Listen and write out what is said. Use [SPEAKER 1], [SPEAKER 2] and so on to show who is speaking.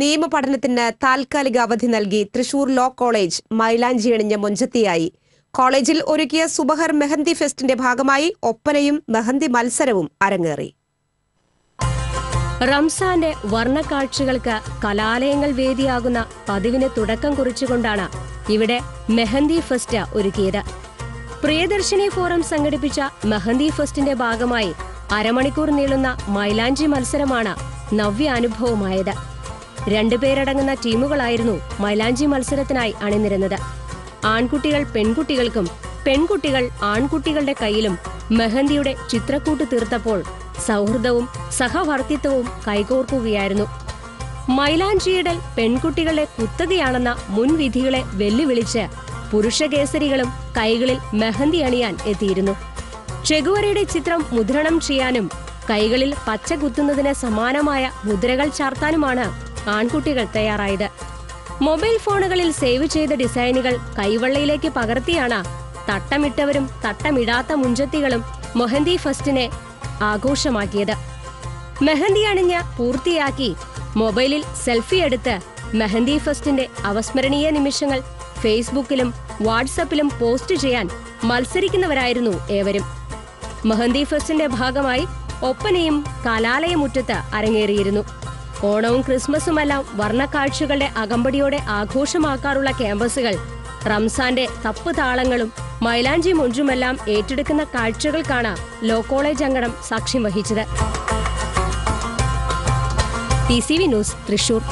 [SPEAKER 1] നിയമ പഠനത്തിന് താൽക്കാലിക അവധി നൽകി തൃശൂർ ലോ കോളേജ് മൈലാഞ്ചി അണിഞ്ഞ മൊഞ്ചത്തിയായി. കോളേജിൽ ഒരുക്കിയ സുബഹർ മെഹന്തി ഫെസ്റ്റിന്റെ ഭാഗമായി ഒപ്പനയും മെഹന്തി മത്സരവും അരങ്ങേറി.
[SPEAKER 2] റംസാന്റെ വർണക്കാഴ്ചകൾക്ക് കലാലയങ്ങൾ വേദിയാകുന്ന പതിവിന് തുടക്കം കുറിച്ചുകൊണ്ടാണ് ഇവിടെ മെഹന്തി ഫെസ്റ്റ് ഒരുക്കിയത്. പ്രിയദർശിനി ഫോറം സംഘടിപ്പിച്ച മെഹന്തി ഫെസ്റ്റിന്റെ ഭാഗമായി അരമണിക്കൂർ നീളുന്ന മൈലാഞ്ചി മത്സരമാണ് നവ്യ അനുഭവമായത് രണ്ടുപേരടങ്ങുന്ന ടീമുകളായിരുന്നു മൈലാഞ്ചി മത്സരത്തിനായി അണിനിരുന്നത്. ആൺകുട്ടികൾ പെൺകുട്ടികൾക്കും പെൺകുട്ടികൾ ആൺകുട്ടികളുടെ കയ്യിലും മെഹന്തിയുടെ ചിത്രക്കൂട്ട് തീർത്തപ്പോൾ സൗഹൃദവും സഹവർത്തിത്വവും കൈകോർക്കുകയായിരുന്നു. മൈലാഞ്ചിയിടൽ പെൺകുട്ടികളുടെ കുത്തകയാണെന്ന മുൻവിധികളെ വെല്ലുവിളിച്ച് പുരുഷകേസരികളും കൈകളിൽ മെഹന്തി അണിയാൻ എത്തിയിരുന്നു. ചെഗുവരയുടെ ചിത്രം മുദ്രണം ചെയ്യാനും കൈകളിൽ പച്ച കുത്തുന്നതിന് സമാനമായ മുദ്രകൾ ചാർത്താനുമാണ് ആൺകുട്ടികൾ തയ്യാറായത്. മൊബൈൽ ഫോണുകളിൽ സേവ് ചെയ്ത ഡിസൈനുകൾ കൈവെള്ളയിലേക്ക് പകർത്തിയാണ് തട്ടമിട്ടവരും തട്ടമിടാത്ത മുഞ്ചത്തികളും മൊഹന്തി ഫസ്റ്റിനെ ആഘോഷമാക്കിയത്. മെഹന്തി അണിഞ്ഞ പൂർത്തിയാക്കി മൊബൈലിൽ സെൽഫി എടുത്ത് മെഹന്തി ഫസ്റ്റിന്റെ അവസ്മരണീയ നിമിഷങ്ങൾ ഫേസ്ബുക്കിലും വാട്സപ്പിലും പോസ്റ്റ് ചെയ്യാൻ മത്സരിക്കുന്നവരായിരുന്നു ഏവരും. മെഹന്തി ഫെസ്റ്റിന്റെ ഭാഗമായി ഒപ്പനയും കലാലയമുറ്റത്ത് അരങ്ങേറിയിരുന്നു. ഓണവും ക്രിസ്മസുമെല്ലാം വർണക്കാഴ്ചകളുടെ അകമ്പടിയോടെ ആഘോഷമാക്കാറുള്ള ക്യാമ്പസുകൾ. റംസാന്റെ തപ്പ് താളങ്ങളും മൈലാഞ്ചി മുഞ്ചുമെല്ലാം ഏറ്റെടുക്കുന്ന കാഴ്ചകൾക്കാണ് ലോ കോളേജ് അങ്കണം സാക്ഷ്യം വഹിച്ചത്. T C V news Thrissur.